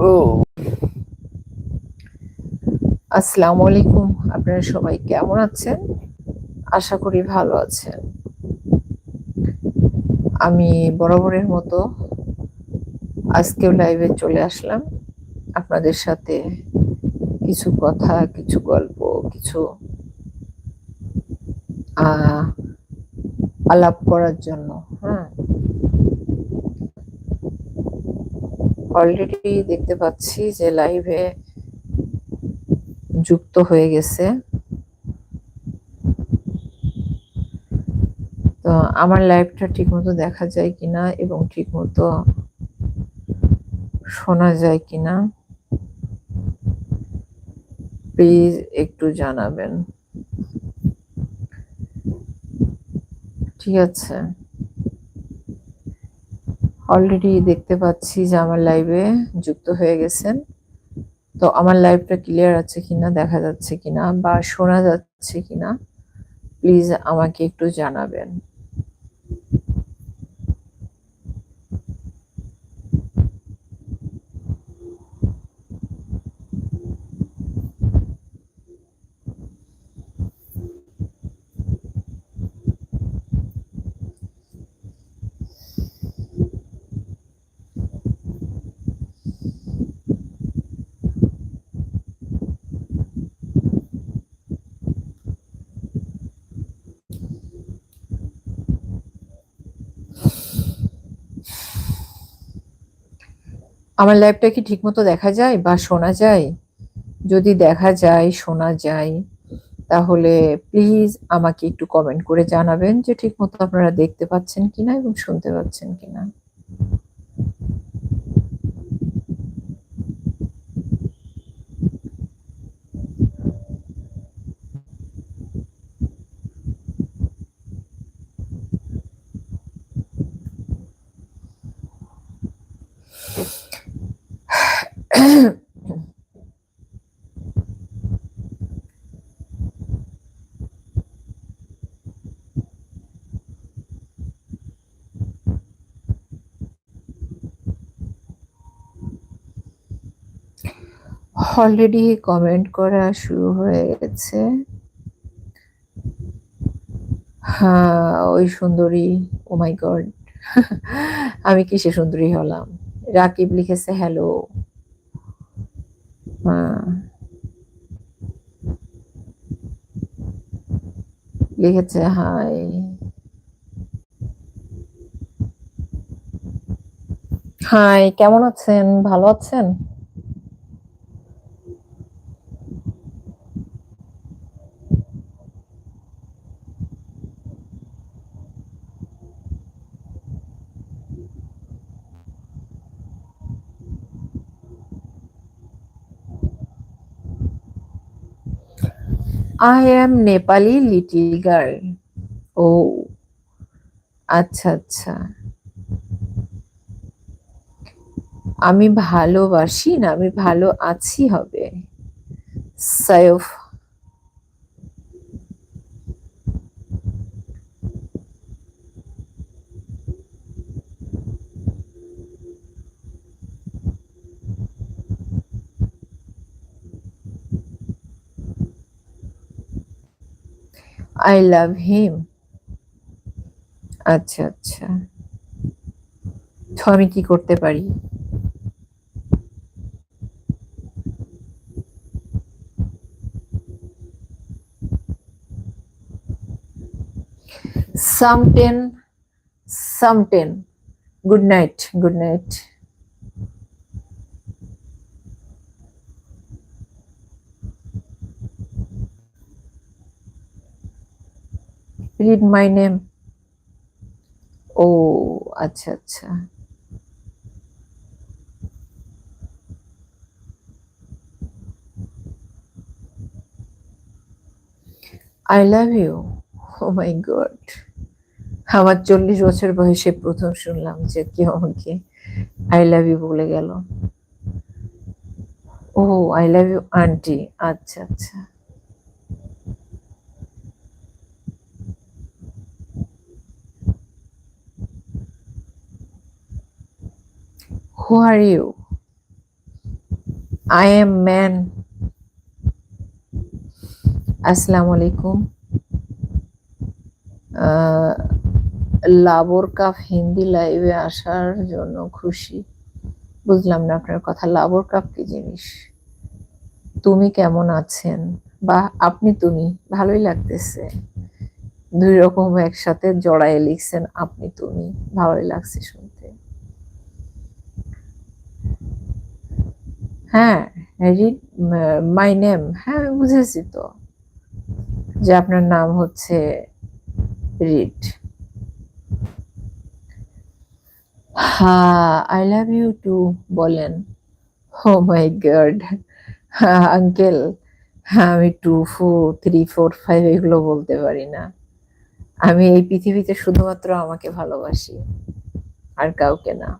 ও আসসালামু আলাইকুম আপনারা সবাই কেমন আছেন? আশা করি ভালো আছেন। আমি বরাবরের মতো আজকেও লাইভে চলে আসলাম। আপনাদের সাথে কিছু কথা, কিছু গল্প, কিছু আলাপ করার জন্য হ্যাঁ। অলরেডি দেখতে পাচ্ছি যে লাইভে যুক্ত হয়ে গেছে। তো আমার লাইভটা ঠিকমতো দেখা যায় কিনা এবং ঠিকমতো শোনা যায় কিনা প্লিজ একটু জানাবেন। ঠিক আছে। অলরেডি দেখতে পাচ্ছি যে আমার লাইভে যুক্ত হয়ে গেছেন। তো আমার লাইভটা ক্লিয়ার আছে কিনা, দেখা যাচ্ছে কিনা বা শোনা যাচ্ছে কিনা প্লিজ আমাকে একটু জানাবেন। আমার লাইফটা কি ঠিকমতো দেখা যায় বা শোনা যায়? যদি দেখা যায়, শোনা যায়, তাহলে প্লিজ আমাকে একটু কমেন্ট করে জানাবেন যে ঠিকমতো আপনারা দেখতে পাচ্ছেন কিনা এবং শুনতে পাচ্ছেন কিনা। অলরেডি কমেন্ট করা শুরু হয়ে গেছে হ্যাঁ ওই সুন্দরী ও মাই গড আমি কিসে সুন্দরী হলাম? রাকিব লিখেছে হ্যালো হ্যাঁ। লিখেছে হাই হাই কেমন আছেন? ভালো আছেন? I am Nepali little girl ও আচ্ছা আচ্ছা। আমি ভালোবাসি না, আমি ভালো আছি হবে। সায়ফ আই লাভ হিম আচ্ছা আচ্ছা। তো আমি কি করতে পারি? Some ten some ten good night good night read my name ও আচ্ছা আচ্ছা। I love you oh my god আমার চল্লিশ বছর বয়সে প্রথম শুনলাম যে কেউ আমাকে আই লাভ ইউ বলে গেল। ও আই লাভ ইউ আন্টি আচ্ছা আচ্ছা। Who are you I am man আসসালামু আলাইকুম লাবর কাপ হিন্দি লাইভে আসার জন্য খুশি। বুঝলাম না আপনার কথা। লাবর কাপ কি জিনিস? তুমি কেমন আছেন? বা আপনি তুমি? ভালোই লাগতেছে। দুই রকম একসাথে জড়ায় লিখছেন আপনি তুমি। ভালোই লাগছে শুনতে হ্যাঁ রিড মাই নেম হ্যাঁ আমি বুঝেছি তো। যে আপনার নাম হচ্ছে রিড। হ্যাঁ আই লাভ ইউ টু বলেন। ও মাই গড আঙ্কেল আমি two four three four five এগুলো বলতে পারি না। আমি এই পৃথিবীতে শুধুমাত্র আমাকে ভালোবাসি, আর কাউকে না।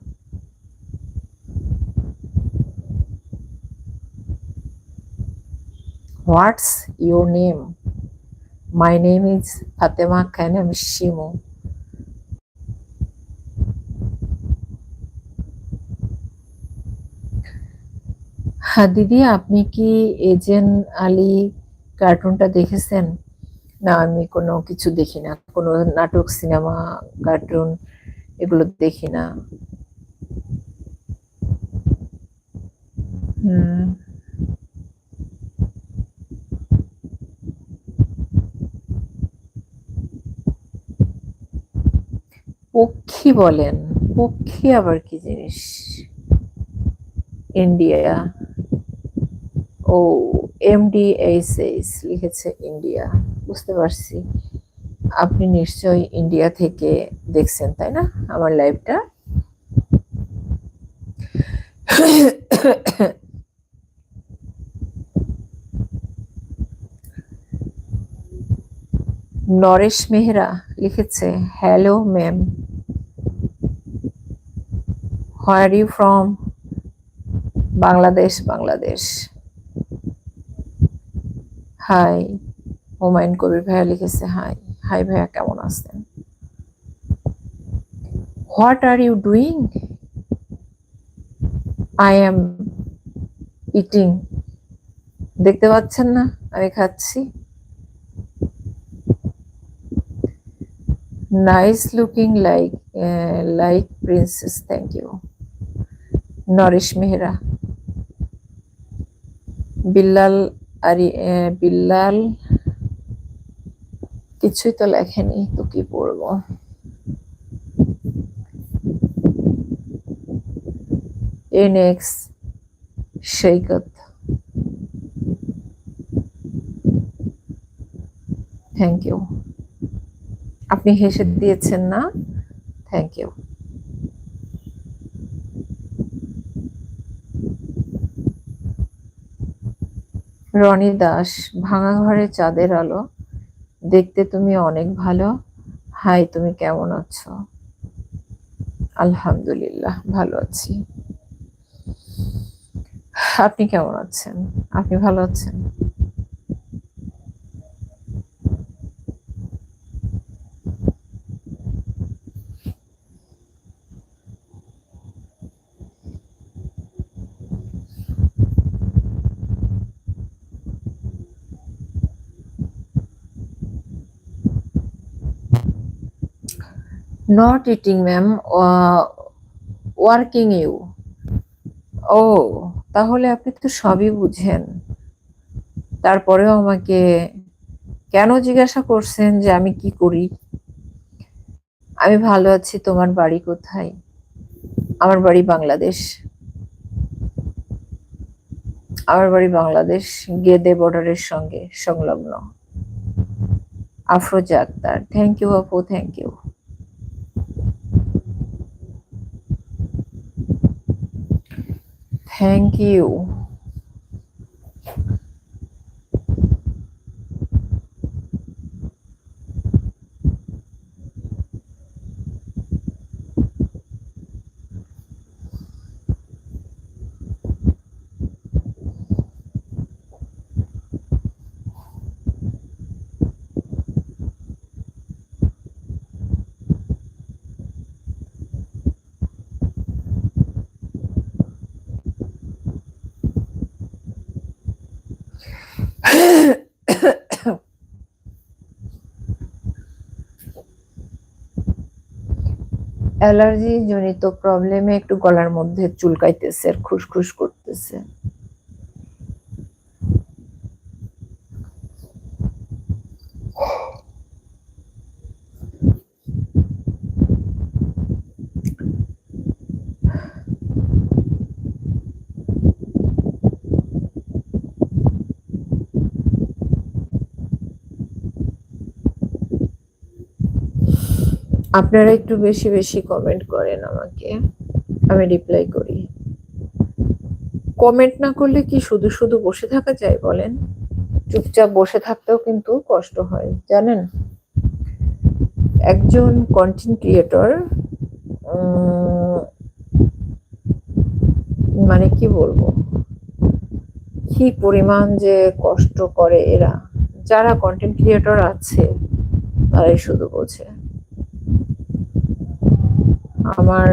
What's your name my name is Fatema Khanam Shimu হ্যাঁ দিদি, আপনি কি এজেন্ট আলী কার্টুনটা দেখেছেন? না, আমি কোনো কিছু দেখি না। কোনো নাটক, সিনেমা, কার্টুন এগুলো দেখি না। হুম। পক্ষী বলেন। পক্ষী আবার কি জিনিস? ইন্ডিয়া। ও এম ডি এইচ এইচ লিখেছে ইন্ডিয়া। বুঝতে পারছি। আপনি নিশ্চয়ই ইন্ডিয়া থেকে দেখছেন, তাই না? আমার লাইভটা। নরেশ মেহরা লিখেছে, hello ma'am. Where you from Bangladesh Bangladesh hi Humayun Kabir ভাইয়া লিখেছে হাই হাই ভাইয়া, কেমন আছেন? What are you doing I am eating দেখতে পাচ্ছেন না? আমি খাচ্ছি। Nice looking like like princess thank you Naresh Mehra. Billal আরি বিল্লাল কিছুই তো লেখেনি, তো কি পড়ব? NX, Saikat. থ্যাংক ইউ আপনি হেসে দিয়েছেন না? থ্যাংক ইউ রনি দাস, ভাঙা ঘরে চাঁদের আলো। দেখতে তুমি অনেক ভালো। হাই, তুমি কেমন আছো? আলহামদুলিল্লাহ, ভালো আছি। আপনি কেমন আছেন? আপনি ভালো আছেন? Not eating ma'am working you ও, তাহলে আপনি তো সবই বুঝেন। তারপরেও আমাকে কেন জিজ্ঞাসা করছেন যে আমি কি করি? আমি ভালো আছি, তোমার বাড়ি কোথায়? আমার বাড়ি বাংলাদেশ। আমার বাড়ি বাংলাদেশ, গেদে বর্ডারের সঙ্গে সংলগ্ন। আফরোজা আক্তার থ্যাংক ইউ আপু thank you thank you allergy জনিত প্রবলেমে একটু গলার মধ্যে চুলকাইতেছে আর খুসখুস করতেছে। আপনারা একটু বেশি বেশি কমেন্ট করেন আমাকে। আমি রিপ্লাই করি। কমেন্ট না করলে কি শুধু শুধু বসে থাকা যায় বলেন? চুপচাপ বসে থাকতেও কিন্তু কষ্ট হয়, জানেন? একজন কন্টেন্ট ক্রিয়েটর মানে কি বলব? কি পরিমাণ যে কষ্ট করে এরা। যারা কন্টেন্ট ক্রিয়েটর আছে, তারাই শুধু বোঝে। আমার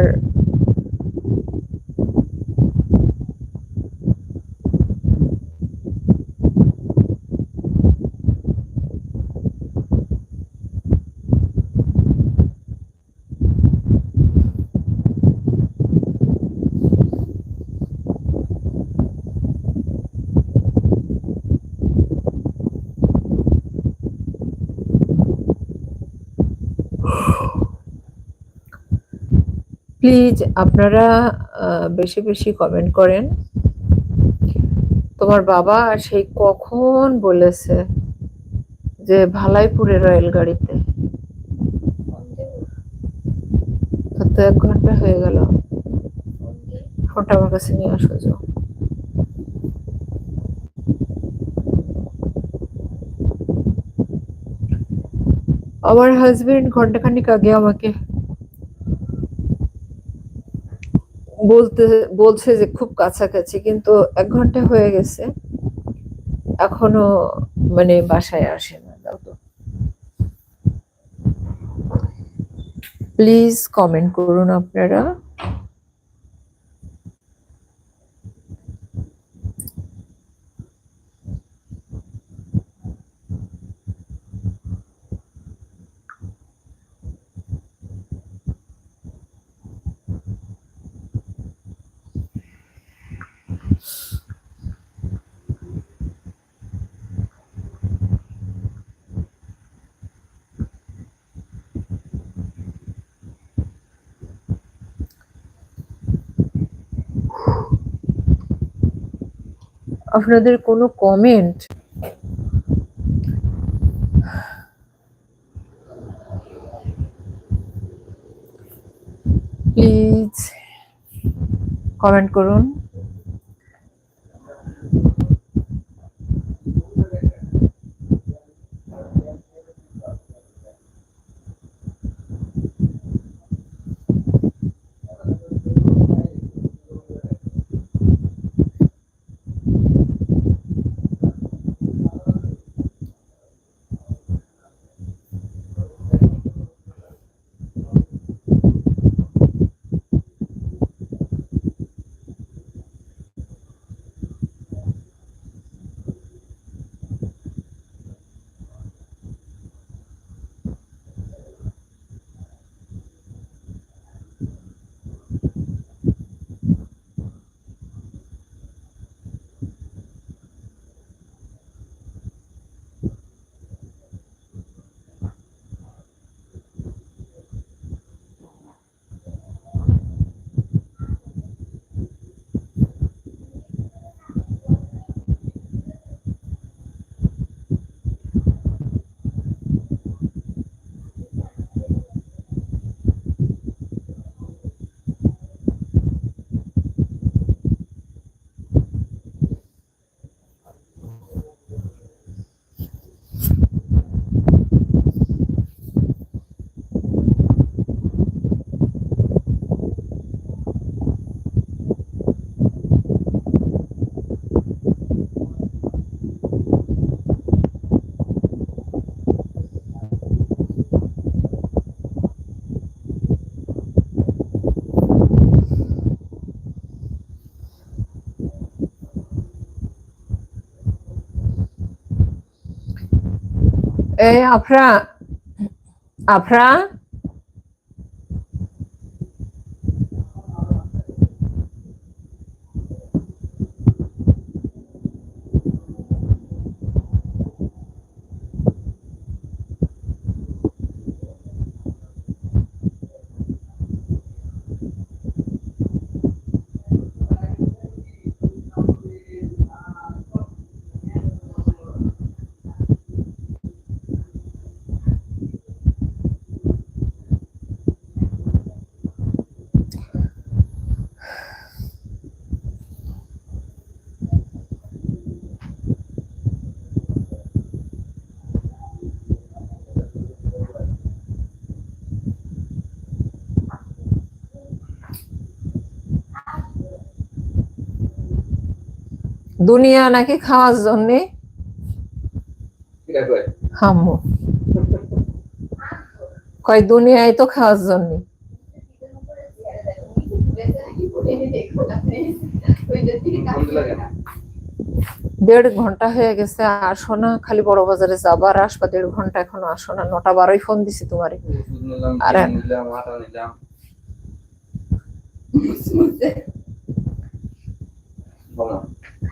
প্লিজ আপনারা বেশি বেশি কমেন্ট করেন। তোমার বাবা সেই কখন বলেছে যে ভালাইপুরে রয়েল গাড়িতে তো এক ঘণ্টা হয়ে গেল। ফোনটা আমার কাছে নিয়ে আসো আমার হাজবেন্ড ঘন্টাখানিক আগে আমাকে বলতে, বলছে যে খুব কাছাকাছি, কিন্তু এক ঘণ্টা হয়ে গেছে। এখনও মানে বাসায় আসে না তো প্লিজ কমেন্ট করুন আপনারা। আপনাদের কোনো কমেন্ট প্লিজ কমেন্ট করুন। Eh, apra. Apra. দুনিয়া নাকি খাওয়ার জন্যে কয় হামু কয় দুনিয়ায় তো খাওয়ার জন্য। বন্ধু লাগে না দেড় ঘণ্টা হয়ে গেছে আসো না খালি বড় বাজারে যাবার আসবা। দেড় ঘণ্টা এখনও আসো না নটা বারোই ফোন দিছি তোমারে। আরে- চিনি নিলাম আটা নিলাম বলো ডিম দশটা তোকে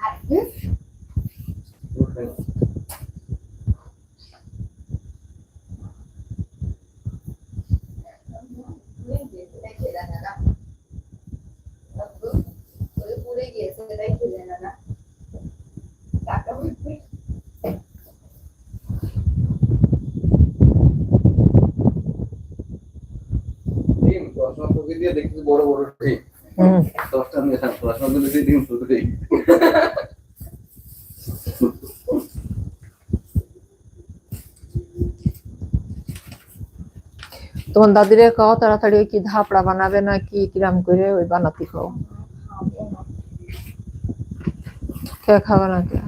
দিয়ে দেখছি বড় বড় হুম। দশটা নিয়ে দিলে সেই ডিম তোমার দাদিরে কাও, তাড়াতাড়ি ওই কি ধাপড়া বানাবে না কি কিরাম করে ওই বানাতে খাও কে খাবে না কে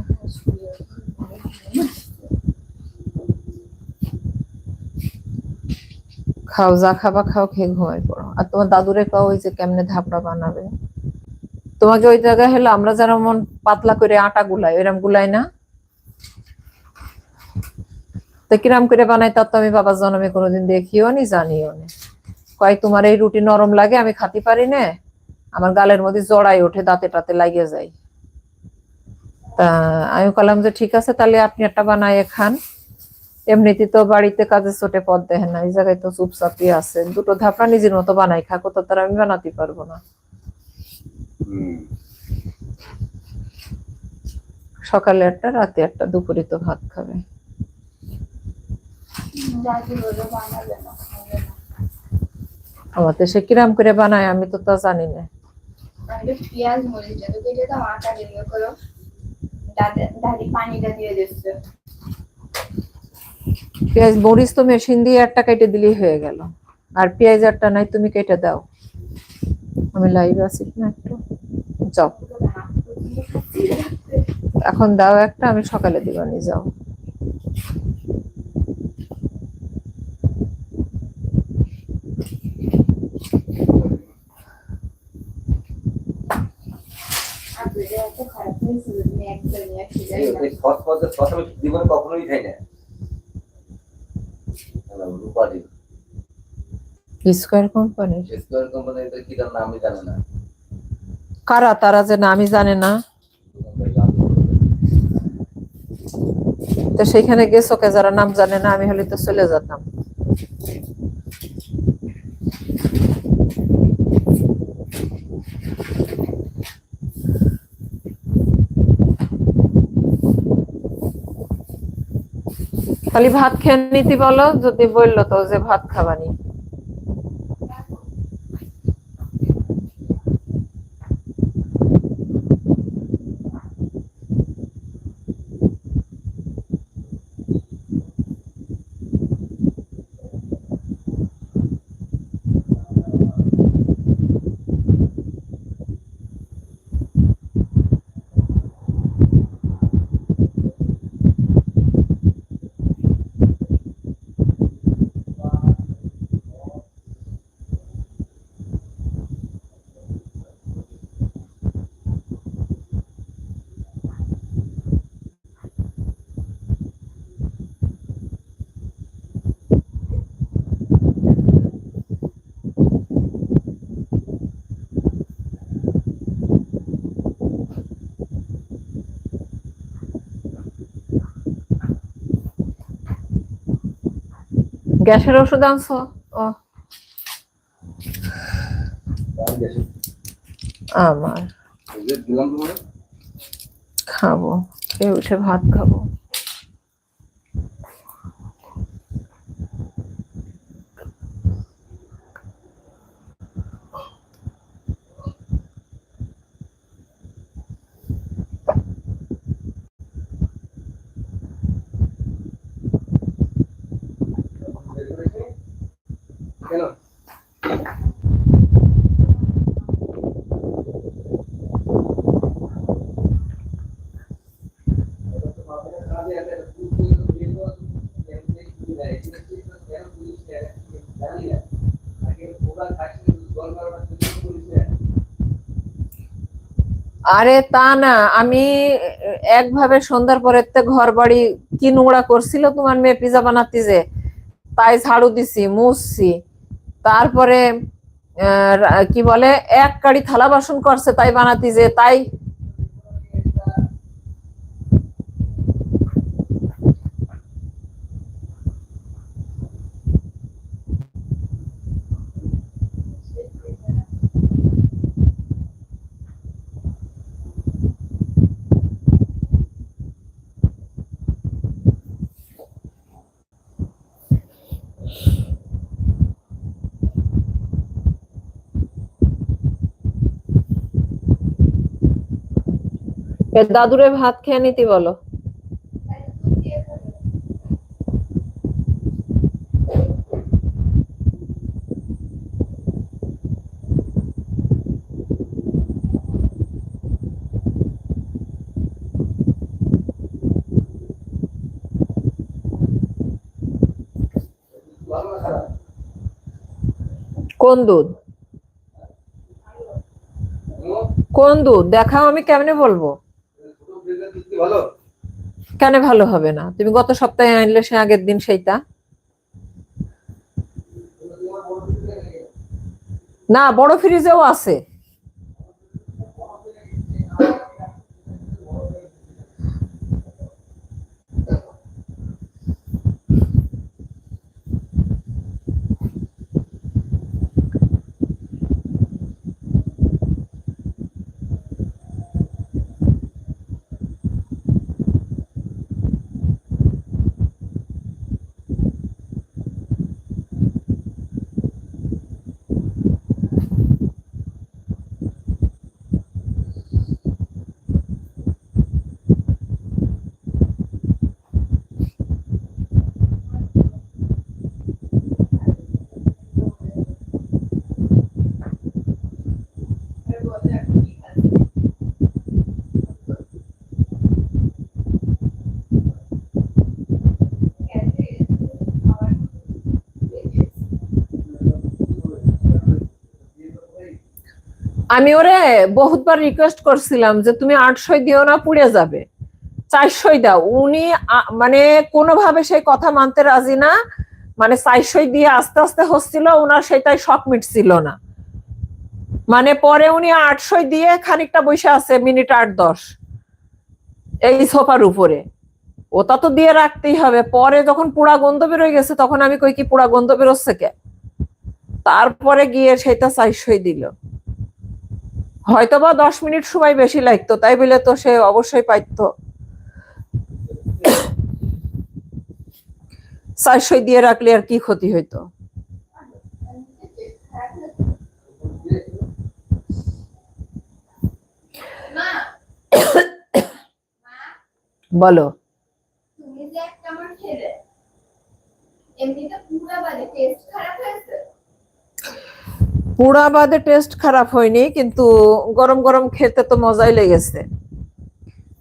খাও, যা খাবা খাও, খেয়ে ঘুমাই পড়ো। আর তোমার দাদুরে কাও, ওই যে কেমনে ধাপড়া বানাবে? তোমাকে ওই জায়গায় হলো আমরা যেমন পাতলা করে আটা গুলাই ওইরকম গুলাই না? তো কিরাম করে বানাই তার তো আমি বাবার জন্মে কোনোদিন দেখিও নি জানিও নি। কয় তোমার এই রুটি নরম লাগে আমি খাতে পারি না? আমার গালের মধ্যে জড়াই ওঠে দাঁতে টাতে লাগিয়ে যায়। তা আমি বললাম যে ঠিক আছে তাহলে আপনি একটা বানায় খান। এমনিতে তো বাড়িতে কাজে ছোটে পদ দেখেন না এই জায়গায় তো চুপচাপই আছে। দুটো ধাপড়া নিজের মতো বানাই খাকো তো তার আমি বানাতে পারব না। সকালে একটা রাতে একটা দুপুরে তো ভাত খাবে। আমাদের সে কিরাম করে বানায় আমি তো তা জানি না। পেঁয়াজ মরিচ যত কেটে দাও আটা দিয়ে করো। দাদি পানিটা দিয়ে দিচ্ছে। পেঁয়াজ মরিচ তো মেশিন দিয়ে একটা কেটে দিলেই হয়ে গেল। আর পেঁয়াজ একটা নাই তুমি কেটে দাও। আমি লাইভ আছি না একটু? যাও। এখন দাও একটা আমি সকালে দিবানি যাও আর দুটো এত খারাপ হয়েছিল তুমি একটা নিয়ে একটা যাই না। এই সস ফসের সস আমি জীবনে কখনোই খাই না রূপা ডিম স্কোয়ার কোম্পানির স্কোয়ার কোম্পানি এটা কি তার নামই জানে না। কারা তারা যে নামই জানে না। তো সেইখানে গেছো কে যারা নাম জানে না আমি হলে তো চলে যেতাম। খালি ভাত খেয়ে নিতে বলো যদি বলল তো যে ভাত খাবানি। গ্যাসের ওষুধ আনছো? ও। আমার। খাব খেয়ে উঠে ভাত খাব। কেন? আরে তা না, আমি একভাবে সন্ধ্যার পরে ঘর বাড়ি কি নোংরা করছিল তোমার মেয়ে পিজা বানাতে যে? তাই ঝাড়ু দিছি, মুছছি। তারপরে কি বলে এক কাড়ি থালা বাসন করছে তাই বানাতি যে তাই দাদুরে ভাত খেয়ে নিতে বলো। কোন দুধ? কোন দুধ? দেখাও আমি কেমনে বলব? কেন ভালো হবে না? তুমি গত সপ্তাহে আনলে সে আগের দিন সেইটা। না, বড় ফ্রিজেও আছে। আমি ওরে বহুতবার রিকোয়েস্ট করছিলাম যে তুমি আটশোই দিও না, পুড়ে যাবে। চারশোই দাও। উনি মানে কোনোভাবে সেই কথা মানতে রাজি না। মানে চারশোই দিয়ে আস্তে আস্তে হচ্ছিল ওনার সেটাই শখ মিটছিল না। মানে পরে উনি আটশোই দিয়ে খানিকটা বসে আছে, মিনিট আট দশ। এই সোফার উপরে। ওটা তো দিয়ে রাখতেই হবে। পরে যখন পুরা গন্ধ বেরোয় গেছে, তখন আমি কই কি পুরা গন্ধ বেরোচ্ছে কে? তারপরে গিয়ে সেটা চারশোই দিল। হয়তো বা দশ মিনিট সময় বেশি লাগতো, তাই বলে তো সে অবশ্যই পাইতো। চারশোই দিয়ে রাখলে আর কি ক্ষতি হইতো? বলো। তুমি যে এক কামড় খেলে, এমনিতে পুরো টেস্ট খারাপ হয়েছে। পুরা বাদে টেস্ট খারাপ হয়নি, কিন্তু গরম গরম খেতে তো মজাই লেগেছে।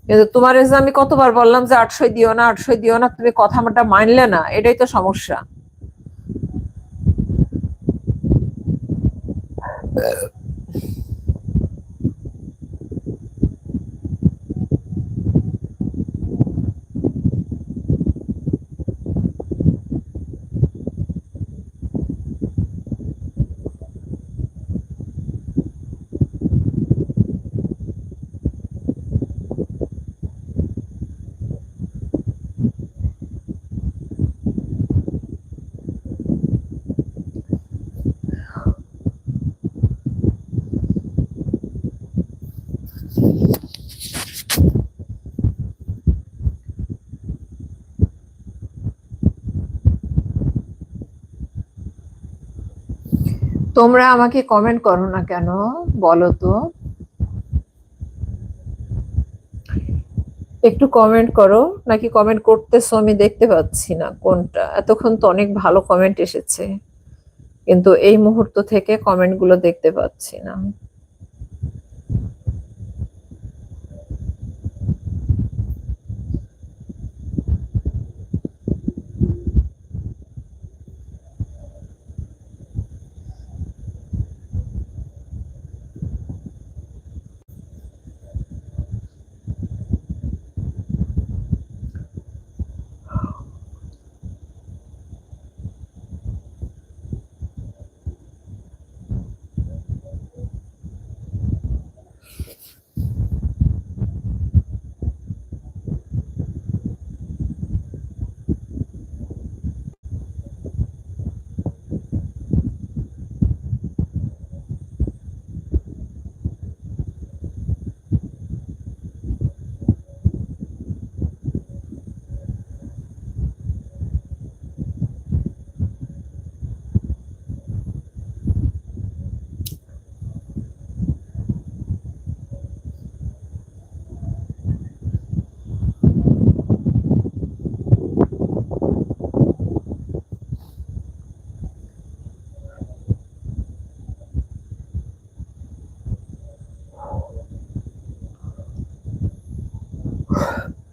কিন্তু তোমার যে আমি কতবার বললাম যে আটশোই দিও না, আটশোই দিও না, তুমি কথা আমারটা মানলে না, এটাই তো সমস্যা। তোমরা আমাকে কমেন্ট করো না কেন? বলো তো। একটু কমেন্ট করো। নাকি কমেন্ট করতেছো? আমি দেখতে পাচ্ছি না কোনটা। এতক্ষণ তো অনেক ভালো কমেন্ট এসেছে। কিন্তু এই মুহূর্ত থেকে কমেন্টগুলো দেখতে পাচ্ছি না।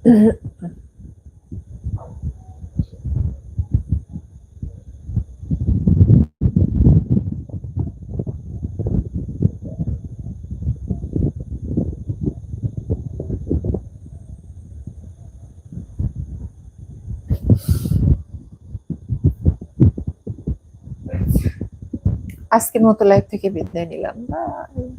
আজকের মতো লাইভ থেকে বিদায় নিলাম। বাই